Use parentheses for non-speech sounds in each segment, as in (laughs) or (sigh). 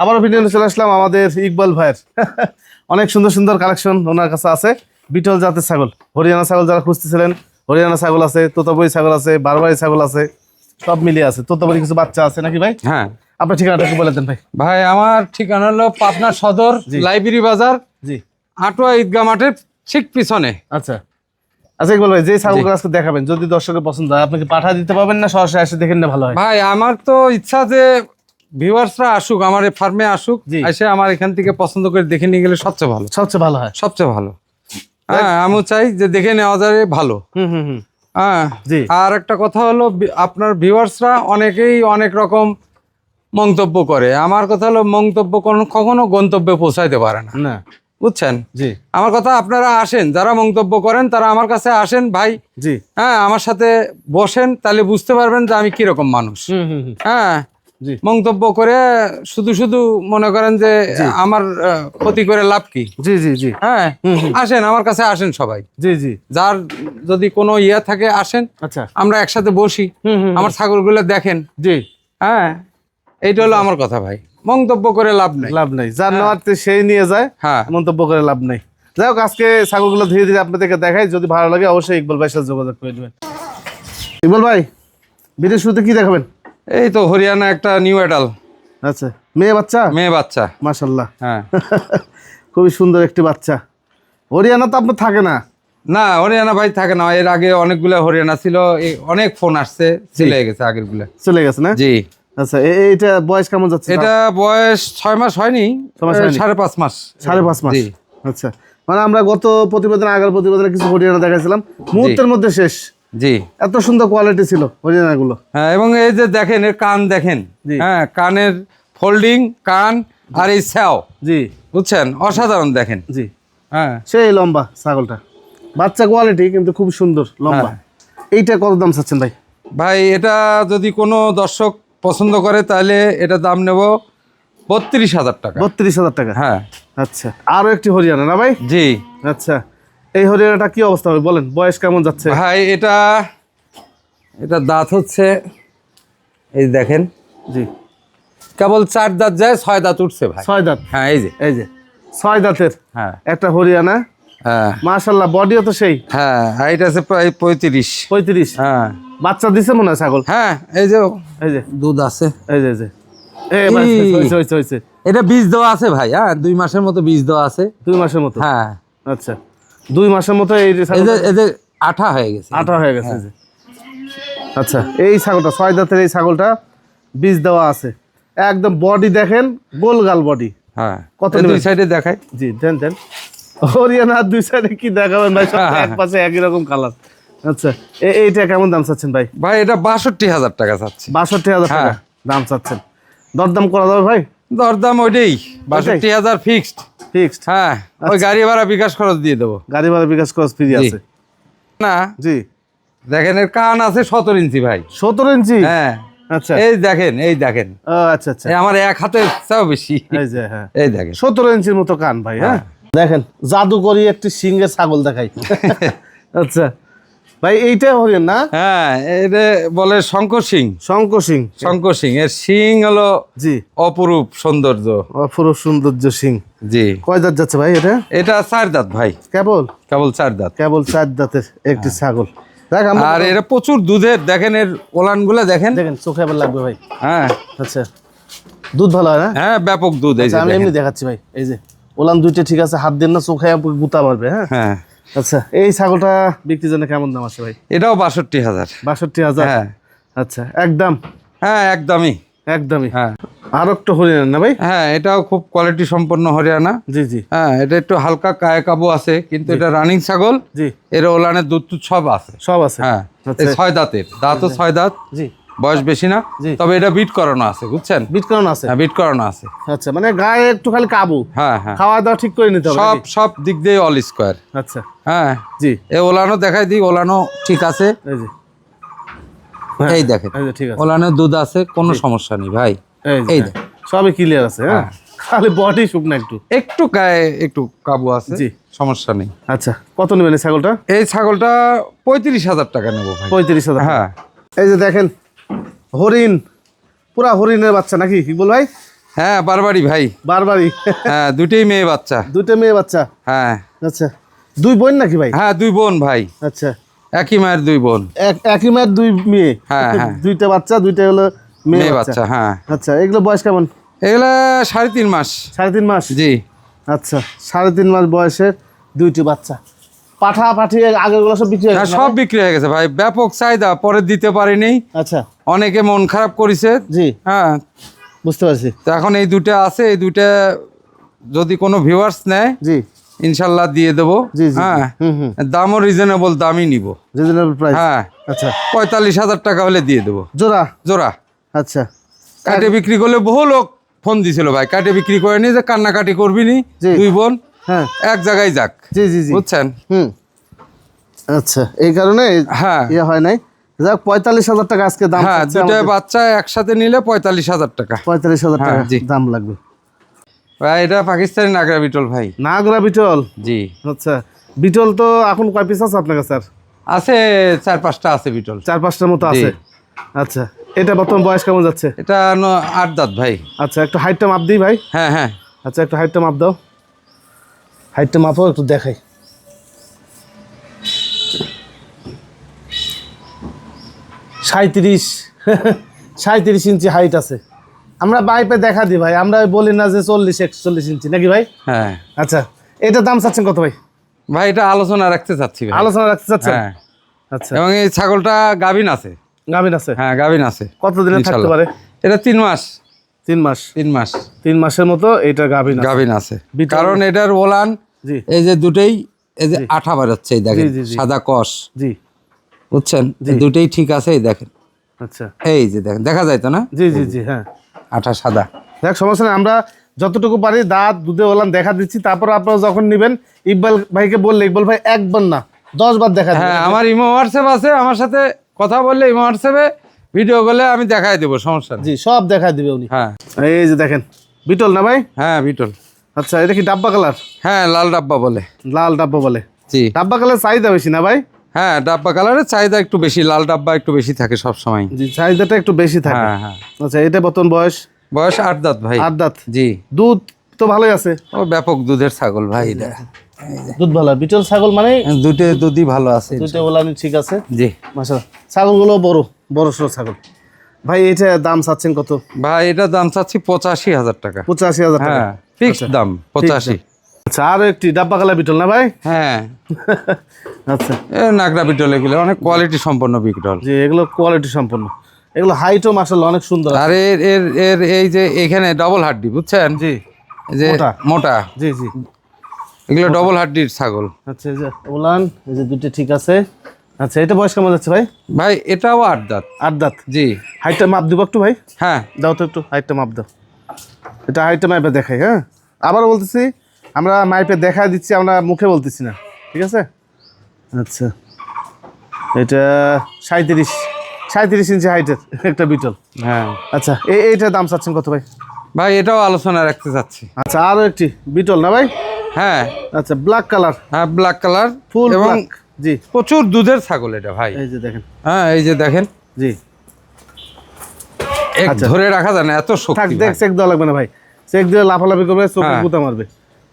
আবারও ভিডিও চলে আসলাম আমাদের ইকবাল ভাইয়ের। (laughs) অনেক সুন্দর সুন্দর কালেকশন ওনার কাছে আছে। বিটল জাতের ছাগল। হরিয়ানা ছাগল যারা খুঁজতেছিলেন হরিয়ানা ছাগল আছে তোতাবই ছাগল আছে বারবারি ছাগল আছে সব মিলিয়ে আছে। তোতাবরি কিছু বাচ্চা আছে নাকি ভাই? হ্যাঁ। আপনার ঠিকানাটা একটু বলে দেন ভাই। ভাই আমার ঠিকানা হলো পাবনা সদর লাইব্রেরি বাজার জি। আটোয়া ঈদগা মাঠের ঠিক পিছনে। আচ্ছা। আচ্ছা ইকবাল ভাই যে ছাগলগুলো আজকে দেখাবেন যদি দর্শকের পছন্দ হয় আপনাকে পাঠা দিতে পারবেন না সরাসরি এসে দেখেন না ভালো হয়। ভাই আমার তো ইচ্ছা যে ভিউয়ার্সরা আসুক আমার এই ফার্মে আসুক এসে আমার এখান থেকে পছন্দ করে দেখে নিয়ে গেলে সবচেয়ে ভালো। সবচেয়ে ভালো হয়। সবচেয়ে ভালো। হ্যাঁ আমিও চাই যে দেখে নেওয়া যায় ভালো। হুম হুম হুম। হ্যাঁ জি। আর একটা কথা হলো আপনার ভিউয়ার্সরা অনেকেই অনেক রকম মন্তব্য করে। আমার কথা হলো মন্তব্য কোনো কখনো গন্তব্যে পৌঁছাইতে পারে না। না। বুঝছেন? জি। আমার কথা আপনারা আসেন যারা মন্তব্য করেন তারা আমার কাছে আসেন ভাই। জি। হ্যাঁ আমার সাথে বসেন তাহলে বুঝতে পারবেন যে আমি কীরকম মানুষ। হ্যাঁ মন্তব্য করে শুধু শুধু মনে করেন যে আমার ক্ষতি করে লাভ কি? জি জি জি। হ্যাঁ। আসেন আমার কাছে আসেন সবাই। জি জি। যার যদি কোনো ইয়ে থাকে আসেন। আচ্ছা। আমরা একসাথে বসি। আমার ছাগলগুলো দেখেন। জি। হ্যাঁ? এইটা হলো আমার কথা ভাই। মন্তব্য করে লাভ নেই। লাভ নাই। যার নেওয়ার তে সেই নিয়ে যায় হ্যাঁ। মন্তব্য করে লাভ নাই। যাই হোক আজকে ছাগলগুলো ধীরে ধীরে আপনাদেরকে দেখাই। যদি ভালো লাগে অবশ্যই ইকবাল ভাইয়ের সাথে যোগাযোগ করে দেবেন ইকবাল ভাই ভিডিও শুরুতে কি দেখাবেন? এই তো হরিয়ানা একটা নিউ এডাল আচ্ছা মেয়ে বাচ্চা? মেয়ে বাচ্চা। মাশাল্লাহ হ্যাঁ। (laughs) খুবই সুন্দর একটি বাচ্চা। হরিয়ানা তো আপনার থাকে না? না হরিয়ানা ভাই থাকে না। এর আগে অনেকগুলো হরিয়ানা ছিল অনেক ফোন আসছে চলে গেছে আগেরগুলা চলে গেছে না? জি। আচ্ছা এইটা বয়স কেমন যাচ্ছে? এটা বয়স ছয় মাস হয়নি? সাড়ে পাঁচ মাস। সাড়ে পাঁচ মাস? আচ্ছা মানে আমরা গত প্রতিবেদন আগের প্রতিবেদনে কিছু হরিয়ানা দেখাইছিলাম। মুহূর্তের মধ্যে শেষ। জি। এত সুন্দর কোয়ালিটি ছিল হরিয়ানাগুলো হ্যাঁ এবং এই যে দেখেন এর কান দেখেন। জি। হ্যাঁ কানের ফোল্ডিং কান আর এই স্যাও জি। বুঝছেন? অসাধারণ দেখেন। জি। হ্যাঁ। সেই লম্বা ছাগলটা। বাচ্চা কোয়ালিটি কিন্তু খুব সুন্দর লম্বা। হ্যাঁ। এইটা কত দাম চাচ্ছেন ভাই? ভাই এটা যদি কোনো দর্শক পছন্দ করে তাহলে এটা দাম নেব বত্রিশ হাজার টাকা। বত্রিশ হাজার টাকা। হ্যাঁ। আচ্ছা। আরও একটি হরিয়ানা না ভাই? জি। আচ্ছা। এই হরিয়ানাটা কি অবস্থা হবে? বলেন বয়স কেমন যাচ্ছে? ভাই এটা এটা দাঁত হচ্ছে এই দেখেন। জি। কেবল চার দাঁত যায় ছয় দাঁত উঠছে ভাই। ছয় দাঁত? হ্যাঁ এই যে। এই যে ছয় দাঁতের হ্যাঁ। একটা হরিয়ানা। হ্যাঁ। মাশাল্লাহ বডিও তো সেই। হ্যাঁ হাইট আছে প্রায় পঁয়ত্রিশ। পঁয়ত্রিশ? হ্যাঁ। বাচ্চা দিছে মনে হয় ছাগল? হ্যাঁ এই যে এই যে। দুধ আছে। এই যে এই যে। এটা বীজ দেওয়া আছে ভাই হ্যাঁ দুই মাসের মতো বীজ দেওয়া আছে। দুই মাসের মতো? হ্যাঁ। আচ্ছা। দুই মাসের মতো এই যে এই যে আঠা হয়ে গেছে। আঠা হয়ে গেছে যে। আচ্ছা এই ছাগলটা ছয় দাঁতের এই ছাগলটা বীজ দেওয়া আছে। একদম বডি দেখেন গোলগাল বডি হ্যাঁ। কত দুই সাইডে দেখাই। জি দেন দেন। হরিয়ানা দুই সাইডে কি দেখাবেন ভাই? সব তো এক পাশে একই রকম কালার আচ্ছা এইটা কেমন দাম চাচ্ছেন ভাই? ভাই এটা বাষট্টি হাজার টাকা চাচ্ছি। বাষট্টি হাজার টাকা হ্যাঁ। দাম চাচ্ছেন। দরদাম করা যাবে ভাই? দরদাম ওইটাই বাষট্টি হাজার ফিক্সড ফিক্সড হ্যাঁ আচ্ছা। ওই গাড়ি ভাড়া বিকাশ খরচ দিয়ে দেবো। গাড়ি ভাড়া বিকাশ খরচ ফ্রি আছে। না জি। দেখেন এর কান আছে সতেরো ইঞ্চি ভাই। সতেরো ইঞ্চি? হ্যাঁ। আচ্ছা। এই দেখেন এই দেখেন। আচ্ছা আচ্ছা। আমার এক হাতের চাও বেশি। এই হ্যাঁ। এই দেখেন। সতেরো ইঞ্চির মতো কান ভাই হ্যাঁ? দেখেন জাদুকরি একটি সিংহের ছাগল দেখাই। (laughs) আচ্ছা। ভাই এইটা হরিয়ান না? হ্যাঁ এটা বলে শঙ্কর সিং। শঙ্কর সিং। শঙ্কর সিং এর সিং হলো জি। অপরূপ সৌন্দর্য। অপরূপ সৌন্দর্য সিং। জি। কয় দাঁত যাচ্ছে ভাই এটা? এটা চার দাঁত ভাই। কেবল? কেবল চার দাঁত। কেবল চার দাঁতের একটি ছাগল। দেখ আমরা আর এটা প্রচুর দুধের দেখেন এর ওলান দেখেন। দেখেন চোখে আবার লাগবে ভাই। হ্যাঁ। আচ্ছা। দুধ ভালো হয় না? হ্যাঁ ব্যাপক দুধ এই যে আচ্ছা, আমি এমনি দেখাচ্ছি ভাই। এই যে ওলান দুইটা ঠিক আছে হাত দেন না চোখে গুতা মারবে হ্যাঁ? হ্যাঁ। আচ্ছা এই ছাগলটা বিক্রির জন্য কেমন দাম আছে ভাই? এটাও বাষট্টি হাজার। বাষট্টি হাজার? হ্যাঁ। আচ্ছা একদম? হ্যাঁ একদমই। একদমই। হ্যাঁ। আর একটা হরিয়ানা না ভাই? হ্যাঁ এটাও খুব কোয়ালিটি সম্পন্ন হরিয়ানা। জি জি। হ্যাঁ এটা একটু হালকা কায়ে কাবু আছে কিন্তু এটা রানিং ছাগল। জি। এর ওলানের দুধ টুধ সব আছে। সব আছে। হ্যাঁ আচ্ছা। ছয় দাঁতের। দাঁতও ছয় দাঁত। জি। বয়স বেশি না। জি। তবে এটা বিট করানো আছে বুঝছেন? বিট করানো আছে? হ্যাঁ বিট করানো আছে। আচ্ছা মানে গায়ে একটু খালি কাবু। হ্যাঁ হ্যাঁ। খাওয়া দাওয়া ঠিক করে নিতে হবে সব সব দিক দিয়ে অল স্কোয়ার আচ্ছা। হ্যাঁ। জি। এই ওলানো দেখাই দিই ওলানো ঠিক আছে। এই হ্যাঁ, দেখেন। ওলানের দুধ আছে কোনো সমস্যা নেই ভাই। এই যে হ্যাঁ। সবই ক্লিয়ার আছে হ্যাঁ? খালি বডি শুকনা একটু। একটু গায়ে একটু কাবু আছে জি। সমস্যা নেই। আচ্ছা কত নেবেন এই ছাগলটা? এই ছাগলটা পঁয়ত্রিশ হাজার টাকা নেব ভাই। পঁয়ত্রিশ হাজার হ্যাঁ। এই যে দেখেন হরিণ পুরা হরিণের বাচ্চা নাকি কি বল ভাই? হ্যাঁ বারবারই ভাই। বারবারই। হ্যাঁ দুটোই মেয়ে বাচ্চা। দুইটা মেয়ে বাচ্চা? হ্যাঁ। আচ্ছা দুই বোন নাকি ভাই? হ্যাঁ দুই বোন ভাই। আচ্ছা। একই মায়ের দুই বোন। এক একই মায়ের দুই মেয়ে? হ্যাঁ, হ্যাঁ। দুইটা বাচ্চা দুইটা হলো মেয়ে বাচ্চা। হ্যাঁ। আচ্ছা এগুলো বয়স কেমন? এগুলো সাড়ে তিন মাস। সাড়ে তিন মাস? জি। আচ্ছা সাড়ে তিন মাস বয়সের দুইটি বাচ্চা। পাঠা পাঠি আগেগুলো সব বিক্রি হয়ে হ্যাঁ গেছে সব বিক্রি হয়ে গেছে ভাই। ব্যাপক চাহিদা পরে দিতে পারিনি। আচ্ছা। অনেকে মন খারাপ করেছে। জি। হ্যাঁ। বুঝতে পারছি। তো এখন এই দুটো আছে এই দুটো যদি কোনো ভিউয়ার্স নেয় জি। ইনশাল্লাহ দিয়ে দেবো। হ্যাঁ। দামও রিজনেবল দামই নিব। রিজনেবল প্রাইস হ্যাঁ। আচ্ছা। পঁয়তাল্লিশ হাজার টাকা হলে দিয়ে দেবো। জোড়া? জোড়া। আচ্ছা। কাটে বিক্রি করলে বহু লোক ফোন দিছিল ভাই। কাটে বিক্রি করে নি যে কান্নাকাটি করবি নি দুই বোন হ্যাঁ। এক জায়গায় যাক। জি জি জি। বুঝছেন? হুম। আচ্ছা এই কারণে হ্যাঁ। ইয়ে হয় নাই। যাক পঁয়তাল্লিশ হাজার টাকা আজকে দাম হ্যাঁ দুটা। বাচ্চা একসাথে নিলে পঁয়তাল্লিশ হাজার টাকা। পঁয়তাল্লিশ হাজার হ্যাঁ, টাকা জি। দাম লাগবে। ভাই এটা পাকিস্তানি নাগরা বিটল ভাই। নাগরা বিটল? জি। আচ্ছা বিটল তো এখন কয় পিস আছে আপনার কাছে স্যার আছে চার পাঁচটা আছে বিটল। চার পাঁচটার মতো আছে। আচ্ছা। এটা বর্তমান বয়স কেমন যাচ্ছে? এটা আট দাঁত ভাই। আচ্ছা একটু হাইটটা মাপ দিই ভাই। হ্যাঁ হ্যাঁ। আচ্ছা একটু হাইটটা মাপ দাও। হাইটটা মাপও একটু দেখাই। সাঁত্রিশ (laughs) সাঁত্রিশ ইঞ্চি হাইট আছে। আমরা বাইপে দেখা দিই ভাই। আমরা বলি না যে চল্লিশ একচল্লিশ ইঞ্চি। নাকি ভাই? হ্যাঁ। আচ্ছা এটা দাম চাচ্ছেন কত ভাই? ভাই এটা আলোচনা রাখতে চাচ্ছি আলোচনা রাখতে চাচ্ছেন? হ্যাঁ। আচ্ছা। এবং এই ছাগলটা গাভিন আছে। গাভীর আছে? হ্যাঁ গাভিন আছে। কতদিনে থাকতে পারে? এটা তিন মাস। তিন মাস? তিন মাস। তিন মাসের মতো এটা গাভীর গাভিন আছে। কারণ এটার ওলান এই যে দুটেই এই যে আঠা বেরোচ্ছে এই দেখেন। সাদা কষ। জি। বুঝছেন? দুটেই ঠিক আছে এই দেখেন। আচ্ছা। এই যে দেখেন দেখা যায় তো না? জি জি জি হ্যাঁ। আঠা সাদা। দেখ সমস্যা নেই আমরা যতটুকু পারি দাঁত দুধে ওলান দেখা দিচ্ছি তারপর আপনারা যখন নেবেন ইকবাল ভাইকে বললে ইকবাল ভাই একবার না দশ বার দেখা হ্যাঁ আমার ইমো হোয়াটসঅ্যাপ আছে আমার সাথে কথা বললে হোয়াটসঅ্যাপে ভিডিও করলে আমি দেখাই দেবো সমস্যা জি সব দেখাই দিবে উনি। হ্যাঁ। এই যে দেখেন বিটল না ভাই? হ্যাঁ বিটল। আচ্ছা এটা কি ডাব্বা কালার? হ্যাঁ লাল ডাব্বা বলে। লাল ডাব্বা বলে। জি। ডাব্বা কালার চাহিদা বেশি না ভাই? হ্যাঁ ডাব্বা কালারের চাহিদা একটু বেশি লাল ডাব্বা একটু বেশি থাকে সব সময় জি চাহিদাটা একটু বেশি থাকে। হ্যাঁ হ্যাঁ। আচ্ছা এটা বর্তমান বয়স? বয়স আট দাঁত ভাই। আট দাঁত। জি। দুধ তো ভালোই আছে। ও ব্যাপক দুধের ছাগল ভাই এটা। দুধ ভালো। বিটল ছাগল মানে দুধে দুধই ভালো আছে দুইটা ওলানি ঠিক আছে? জি। মাসা ছাগলগুলো বড় বড় সড়ো ছাগল। ভাই এটা দাম চাচ্ছেন কত? ভাই এটা দাম চাচ্ছি পঁচাশি হাজার টাকা। পঁচাশি হাজার টাকা। হ্যাঁ ফিক্সড দাম পঁচাশি। আচ্ছা আরও একটি ডাব্বা কালার বিটল না ভাই? হ্যাঁ। (laughs) আচ্ছা। এ নাগরা বিটল এগুলো অনেক কোয়ালিটি সম্পন্ন বিটল। যে এগুলো কোয়ালিটি সম্পন্ন। এগুলো হাইটও মাসাল্লাহ অনেক সুন্দর আর এর এর এর এই যে এখানে ডবল হাড্ডি বুঝছেন? জি। যে। মোটা। জি জি। এগুলো ডবল হাড্ডির ছাগল। আচ্ছা এই যে ওলান এই যে দুটো ঠিক আছে। আচ্ছা এটা বয়স কেমন যাচ্ছে ভাই? ভাই এটাও আট দাঁত। আট দাঁত? জি। হাইটটা মাপ দিব একটু ভাই? হ্যাঁ। দাও তো একটু হাইটটা মাপ দাও। এটা হাইটটা মাইপে দেখাই হ্যাঁ? আবার বলতেছি আমরা মাইপে দেখা দিচ্ছি আমরা মুখে বলতেছি না ঠিক আছে? আচ্ছা এটা সাঁত্রিশ সাঁত্রিশ ইঞ্চি হাইটের একটা বিটল। হ্যাঁ। আচ্ছা এই এইটার দাম চাচ্ছেন কত ভাই? ভাই এটাও আলোচনা রাখতে চাচ্ছি। আচ্ছা আরও একটি বিটল না ভাই? হ্যাঁ। আচ্ছা ব্ল্যাক কালার হ্যাঁ ব্ল্যাক কালার ফুল এবং জি। প্রচুর দুধের ছাগল এটা ভাই। এই যে দেখেন। হ্যাঁ এই যে দেখেন। জি। এক ধরে রাখা যায় না এত থাক দেখ চেক দেওয়া লাগবে না ভাই। চেক দিয়ে লাফালাফি করবে চোখে হ্যাঁ। গুতা মারবে।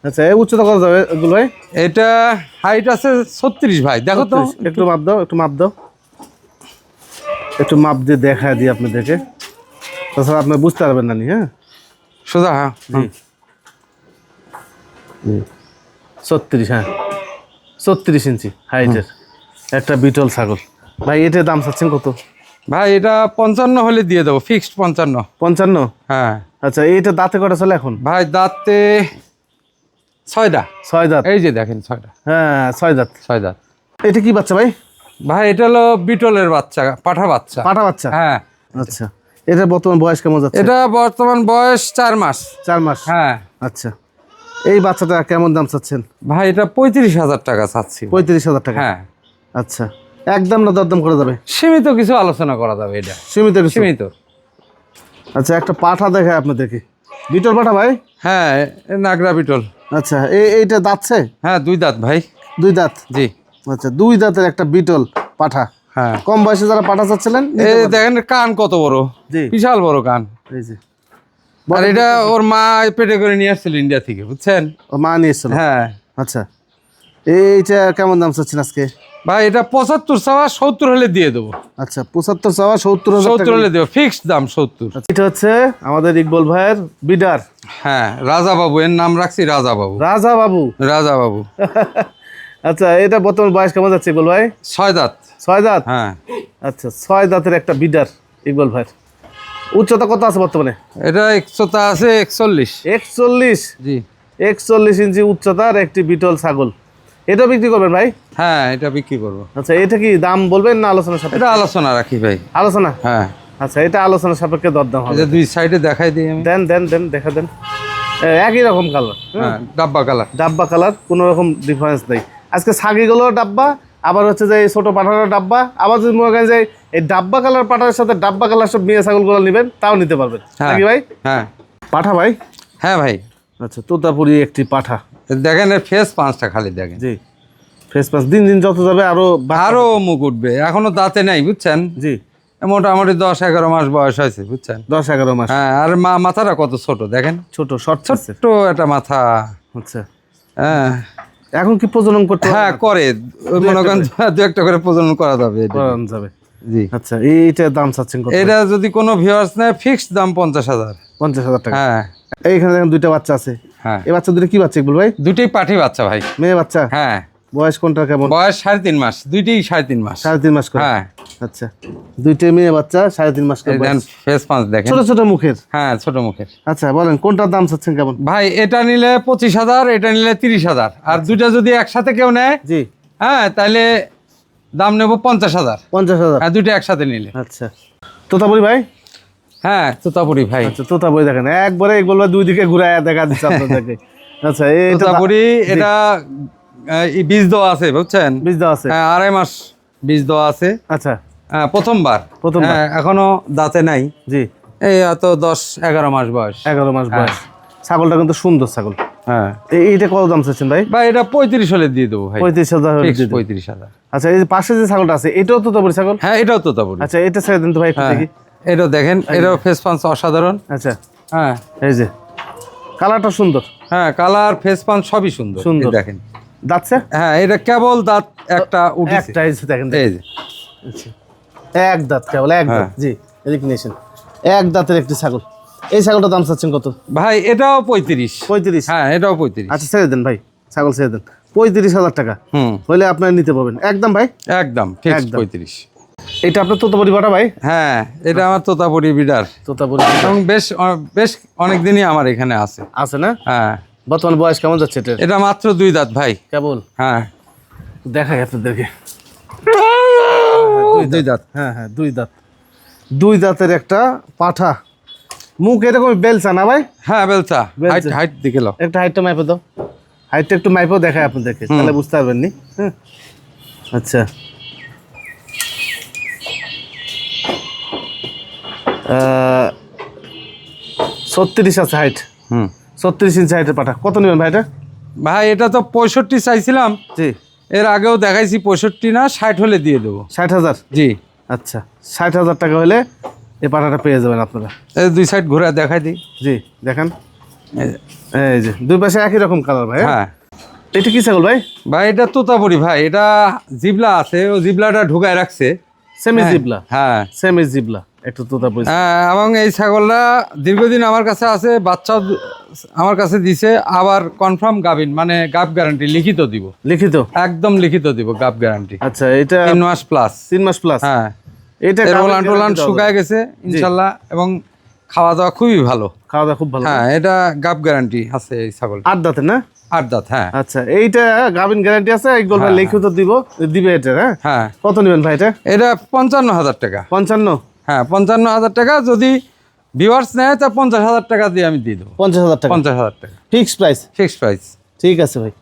আচ্ছা এই উচ্চতা কত যাবে এগুলো এটা হাইট আছে ছত্রিশ ভাই দেখো তো। একটু মাপ দাও একটু মাপ দাও। একটু মাপ দিয়ে দেখা দিই আপনাদেরকে। তাছাড়া আপনি বুঝতে পারবেন না নি হ্যাঁ? সোজা হ্যাঁ। ছত্রিশ হ্যাঁ। ছত্রিশ ইঞ্চি হাইটের। একটা বিটল ছাগল। ভাই এটার দাম চাচ্ছেন কত? ভাই এটা পঞ্চান্ন হলে দিয়ে দেবো ফিক্সড পঞ্চান্ন। পঞ্চান্ন? হ্যাঁ। আচ্ছা এইটা দাঁতে কটা চলে এখন? ভাই দাঁতে ছয়টা। ছয় দাঁত। এই যে দেখেন ছয়টা। হ্যাঁ ছয় দাঁত। ছয় দাঁত। এটা কি বাচ্চা ভাই? ভাই এটা হলো বিটলের বাচ্চা পাঠা বাচ্চা। পাটা বাচ্চা? হ্যাঁ। আচ্ছা। এটা বর্তমান বয়স কেমন যাচ্ছে? এটা বর্তমান বয়স চার মাস। চার মাস? হ্যাঁ। আচ্ছা। এই বাচ্চাটা কেমন দাম চাচ্ছেন? ভাই এটা পঁয়ত্রিশ হাজার টাকা চাচ্ছি পঁয়ত্রিশ হাজার টাকা? হ্যাঁ। আচ্ছা। একদম না দরদাম করা যাবে? সীমিত কিছু আলোচনা করা যাবে এটা। সীমিত সীমিত। আচ্ছা একটা পাঠা দেখায় আপনাদেরকে। বিটল পাঠা ভাই? হ্যাঁ নাগরা বিটল। আচ্ছা এই এইটা দাঁতছে হ্যাঁ দুই দাঁত ভাই। দুই দাঁত? জি। আচ্ছা দুই দাঁতের একটা বিটল পাঠা। হ্যাঁ। কম বয়সে যারা পাঠা চাচ্ছিলেন এই দেখেন কান কত বড়। জি। বিশাল বড় কান। এই যে। আর এটা ওর মা পেটে করে নিয়ে আসছিল ইন্ডিয়া থেকে বুঝছেন? ও মা নিয়ে এসেছিল? হ্যাঁ। আচ্ছা। এইটা কেমন দাম চাচ্ছেন আজকে? ভাই এটা পঁচাত্তর চাওয়া সত্তর হলে দিয়ে দেবো। আচ্ছা পঁচাত্তর চাওয়া সত্তর সত্তর হলে দেবো ফিক্সড দাম সত্তর। আচ্ছা, এটা হচ্ছে আমাদের ইকবল ভাইয়ের বিডার। হ্যাঁ রাজা বাবু এর নাম রাখছি রাজা বাবু রাজা বাবু রাজা বাবু (laughs) আচ্ছা এটা বর্তমান বয়স কেমন যাচ্ছে ইকবল ভাই? ছয় দাঁত। ছয় দাঁত? হ্যাঁ। আচ্ছা ছয় দাঁতের একটা বিডার ইকবল ভাইয়ের। উচ্চতা কত আছে বর্তমানে? এটা একশোটা আছে একচল্লিশ। একচল্লিশ? জি। একচল্লিশ ইঞ্চি উচ্চতার একটি বিটল ছাগল। এটা বিক্রি করবেন ভাই? হ্যাঁ এটা বিক্রি করব। আচ্ছা এটা কি দাম বলবেন না আলোচনা সাপেক্ষে? এটা আলোচনা রাখি ভাই। আলোচনা? হ্যাঁ। আচ্ছা এটা আলোচনা সাপেক্ষে দরদাম হবে। যে দুই সাইডে দেখাই দিই আমি। দেন দেন দেন দেখা দেন। একই রকম কালার হ্যাঁ? ডাব্বা কালার ডাব্বা কালার কোনো রকম ডিফারেন্স নেই। আজকে ছাগিগুলো ডাব্বা আবার হচ্ছে যে ছোট পাঠানোর ডাব্বা আবার যদি মনে করেন যে এই ডাব্বা কালার পাঠার সাথে ডাব্বা কালার সব মেয়ে ছাগলগুলো নেবেন তাও নিতে পারবেন। হ্যাঁ। নাকি ভাই? হ্যাঁ। পাঠা ভাই? হ্যাঁ ভাই। আচ্ছা তোতাপুরি একটি পাঠা। দেখেন এর ফেস পাঁচটা খালি দেখেন। জি। ফেস পাঁচ দিন দিন যত যাবে আরও আরও মুখ উঠবে। এখনও দাঁতে নাই বুঝছেন? জি। মোটামুটি দশ এগারো মাস বয়স হয়েছে বুঝছেন? দশ এগারো মাস। হ্যাঁ আর মা মাথাটা কত ছোট দেখেন? ছোট শর্ট ছোট্ট একটা মাথা। আচ্ছা। হ্যাঁ। এখন কি প্রজনন করতে হ্যাঁ করে। মনে করেন দু একটা করে প্রজনন করা যাবে করানো যাবে। জি। আচ্ছা এইটার দাম চাচ্ছেন কত? এটা যদি কোনো ভিউয়ার্স নেয় ফিক্সড দাম পঞ্চাশ হাজার। পঞ্চাশ হাজার টাকা। হ্যাঁ। এইখানে দেখেন দুইটা বাচ্চা আছে। হ্যাঁ। এই বাচ্চা দুটো কি বাচ্চা ইকবুল ভাই? দুটোই পাঠি বাচ্চা ভাই। মেয়ে বাচ্চা? হ্যাঁ। বয়স কোনটা কেমন? বয়স সাড়ে তিন মাস দুইটাই সাড়ে তিন মাস। সাড়ে তিন মাস করে? হ্যাঁ। আচ্ছা দুইটা মেয়ে বাচ্চা সাড়ে তিন মাস ফেস পাঁচ দেখেন। ছোট ছোট মুখের? হ্যাঁ ছোট মুখের। আচ্ছা বলেন কোনটার দাম চাচ্ছেন কেমন? ভাই এটা নিলে পঁচিশ হাজার এটা নিলে তিরিশ হাজার। আর দুইটা যদি একসাথে কেউ নেয় জি। হ্যাঁ তাহলে দাম নেব পঞ্চাশ হাজার। পঞ্চাশ হাজার। হ্যাঁ দুইটা একসাথে নিলে। আচ্ছা। তোতাপুরি ভাই? হ্যাঁ তোতাপুরি ভাই। আচ্ছা তোতাপুরি দেখেন। একবারে ভাই দুই দিকে ঘুরায় দেখা দিচ্ছে আপনাদেরকে। (laughs) আচ্ছা এটা এই বীজ দেওয়া আছে বুঝছেন? বীজ দেওয়া আছে। হ্যাঁ আড়াই মাস বীজ দেওয়া আছে। আচ্ছা। হ্যাঁ, প্রথমবার। প্রথমবার। হ্যাঁ, এখনও দাঁতে নাই। জি। এই এত দশ এগারো মাস বয়স। এগারো মাস বয়স। ছাগলটা কিন্তু সুন্দর ছাগল। হ্যাঁ। এইটা কত দাম চাচ্ছেন ভাই? ভাই এটা পঁয়ত্রিশ হলে দিয়ে দেবো ভাই। পঁয়ত্রিশ হাজার হাজার। আচ্ছা এই পাশে যে ছাগলটা আছে এটাও তোতাপুরি ছাগল? হ্যাঁ এটাও তোতাপুরি আচ্ছা এটা ছেড়ে দিন তো ভাই হ্যাঁ। দেখি। এটাও দেখেন এটাও ফেস পাঞ্চ অসাধারণ। আচ্ছা। হ্যাঁ। এই যে। কালারটা সুন্দর। হ্যাঁ কালার ফেস পাঞ্চ সবই সুন্দর। সুন্দর। দেখেন। দাঁতছে হ্যাঁ এটা কেবল দাঁত একটা উঠেছে একটা যে দেখেন এই যে। আচ্ছা। এক দাঁত কেবল এক দাঁত। হ্যাঁ। জি নিয়েছেন এক দাঁতের একটি ছাগল। এই ছাগলটার দাম চাচ্ছেন কত? ভাই এটাও পঁয়ত্রিশ। পঁয়ত্রিশ? হ্যাঁ এটাও পঁয়ত্রিশ। আচ্ছা ছেড়ে দেন ভাই ছাগল ছেড়ে দেন। পঁয়ত্রিশ হাজার টাকা। হুম। হলে আপনার নিতে পারবেন। একদম ভাই? একদম একদম। পঁয়ত্রিশ। এটা আপনার তোতাপুরি বাটা ভাই? হ্যাঁ এটা আমার তোতাপুরি বিডার। তোতাপুরি এবং বেশ বেশ অনেক দিনই আমার এখানে আছে। আছে না? হ্যাঁ। বর্তমান বয়স কেমন যাচ্ছে এটার? এটা মাত্র দুই দাঁত ভাই। কেবল? হ্যাঁ। দেখাই আপনাদেরকে। দুই দাঁত। হ্যাঁ হ্যাঁ দুই দাঁত। দুই দাঁতের একটা পাঠা। মুখ এরকম বেলচা না ভাই? হ্যাঁ বেলচা। হাইট হাইট দিকে লো একটা হাইটটা মাইপে দাও। হাইটটা একটু মাইপেও দেখায় আপনাদেরকে তাহলে বুঝতে পারবেন নি হ্যাঁ আচ্ছা ছত্রিশ আছে হাইট হুম। ছত্রিশ ইঞ্চি হাইটের পাঠা। কত নেবেন ভাই এটা? ভাই এটা তো পঁয়ষট্টি চাইছিলাম। জি। এর আগেও দেখাইছি পঁয়ষট্টি না ষাট হলে দিয়ে দেবো। ষাট হাজার? জি। আচ্ছা ষাট হাজার টাকা হলে এই পাঠাটা পেয়ে যাবেন আপনারা। এই দুই সাইড ঘুরে দেখাই দিই। জি দেখেন। এই যে। দুই পাশে একই রকম কালার ভাই হ্যাঁ? হ্যাঁ। এটা কি ছাগল ভাই? ভাই এটা তোতাপুরি ভাই এটা জিবলা আছে ও জিবলাটা ঢুকায় রাখছে। সেমি হ্যাঁ, জিবলা? হ্যাঁ। সেমি জিবলা। একটু তোতা হ্যাঁ, এবং এই ছাগলটা দীর্ঘদিন আমার কাছে আছে বাচ্চাও দু- আমার কাছে দিছে আবার কনফার্ম গাবিন মানে গাব গ্যারান্টি লিখিত দিব। লিখিত? একদম লিখিত দিব গাব গ্যারান্টি আচ্ছা এটা তিন মাস প্লাস তিন মাস প্লাস হ্যাঁ। এটা ওলান টোলান শুকায় গেছে ইনশাল্লাহ এবং খাওয়া দাওয়া খুবই ভালো। খাওয়া দাওয়া খুব ভালো। হ্যাঁ এটা গাব গ্যারান্টি আছে এই ছাগল। আট দাঁতে না? আট দাঁত হ্যাঁ। আচ্ছা এইটা গাভিন গ্যারান্টি আছে এই গোলটা হ্যাঁ, লিখিত দিব দিবে এটা হ্যাঁ? হ্যাঁ। কত নেবেন ভাই এটা? এটা পঞ্চান্ন হাজার টাকা। পঞ্চান্ন? হ্যাঁ পঞ্চান্ন হাজার টাকা। যদি ভিউয়ার্স নেয় তা পঞ্চাশ হাজার টাকা দিয়ে আমি দিয়ে দেবো। পঞ্চাশ হাজার টাকা। পঞ্চাশ হাজার টাকা। ফিক্সড প্রাইস ফিক্সড প্রাইস ঠিক আছে ভাই।